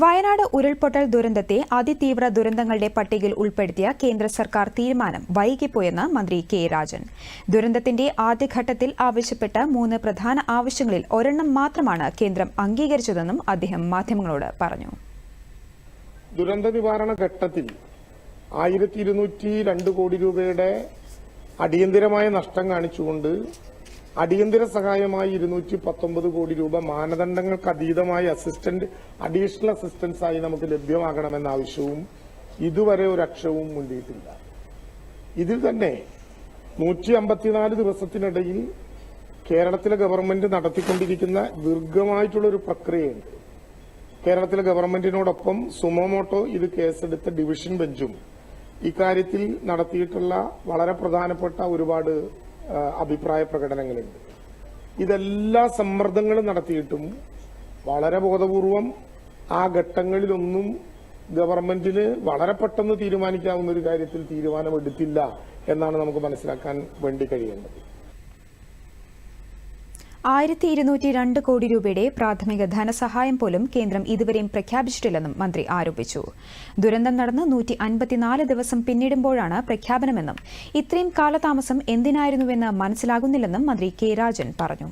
വയനാട് ഉരുൾപൊട്ടൽ ദുരന്തത്തെ അതിതീവ്ര ദുരന്തങ്ങളുടെ പട്ടികയിൽ ഉൾപ്പെടുത്തിയ കേന്ദ്ര സർക്കാർ തീരുമാനം വൈകിപ്പോയെന്ന് മന്ത്രി കെ രാജൻ. ദുരന്തത്തിന്റെ ആദ്യഘട്ടത്തിൽ ആവശ്യപ്പെട്ട മൂന്ന് പ്രധാന ആവശ്യങ്ങളിൽ ഒരെണ്ണം മാത്രമാണ് കേന്ദ്രം അംഗീകരിച്ചതെന്നും അദ്ദേഹം മാധ്യമങ്ങളോട് പറഞ്ഞു. ദുരന്ത നിവാരണ ഘട്ടത്തിൽ ആയിരത്തി ഇരുന്നൂറ്റി രണ്ട് കോടി രൂപയുടെ അടിയന്തിരമായ നഷ്ടം കാണിച്ചുകൊണ്ട് അടിയന്തര സഹായമായി ഇരുന്നൂറ്റി പത്തൊമ്പത് കോടി രൂപ മാനദണ്ഡങ്ങൾക്ക് അതീതമായ അസിസ്റ്റന്റ് അഡീഷണൽ അസിസ്റ്റൻസ് ആയി നമുക്ക് ലഭ്യമാകണമെന്ന ആവശ്യവും ഇതുവരെ ഒരു അക്ഷവും മുണ്ടിയിട്ടില്ല ഇതിൽ തന്നെ നൂറ്റി അമ്പത്തിനാല് ദിവസത്തിനിടയിൽ കേരളത്തിലെ ഗവൺമെന്റ് നടത്തിക്കൊണ്ടിരിക്കുന്ന ദീർഘമായിട്ടുള്ള ഒരു പ്രക്രിയയുണ്ട്. കേരളത്തിലെ ഗവൺമെന്റിനോടൊപ്പം സുമോമോട്ടോ ഇത് കേസെടുത്ത ഡിവിഷൻ ബെഞ്ചും ഇക്കാര്യത്തിൽ നടത്തിയിട്ടുള്ള വളരെ പ്രധാനപ്പെട്ട ഒരുപാട് അഭിപ്രായ പ്രകടനങ്ങളുണ്ട്. ഇതെല്ലാ സമ്മർദ്ദങ്ങളും നടത്തിയിട്ടും വളരെ ബോധപൂർവം ആ ഘട്ടങ്ങളിലൊന്നും ഗവൺമെന്റിന് വളരെ പെട്ടെന്ന് തീരുമാനിക്കാവുന്ന ഒരു കാര്യത്തിൽ തീരുമാനമെടുത്തില്ല എന്നാണ് നമുക്ക് മനസ്സിലാക്കാൻ വേണ്ടി കഴിയേണ്ടത്. ആയിരത്തി ഇരുന്നൂറ്റി രണ്ട് കോടി രൂപയുടെ പ്രാഥമിക ധനസഹായം പോലും കേന്ദ്രം ഇതുവരെയും പ്രഖ്യാപിച്ചിട്ടില്ലെന്നും മന്ത്രി ആരോപിച്ചു. ദുരന്തം നടന്ന് നൂറ്റി അൻപത്തിനാല് ദിവസം പിന്നിടുമ്പോഴാണ് പ്രഖ്യാപനമെന്നും ഇത്രയും കാലതാമസം എന്തിനായിരുന്നുവെന്ന് മനസ്സിലാകുന്നില്ലെന്നും മന്ത്രി കെ രാജൻ പറഞ്ഞു.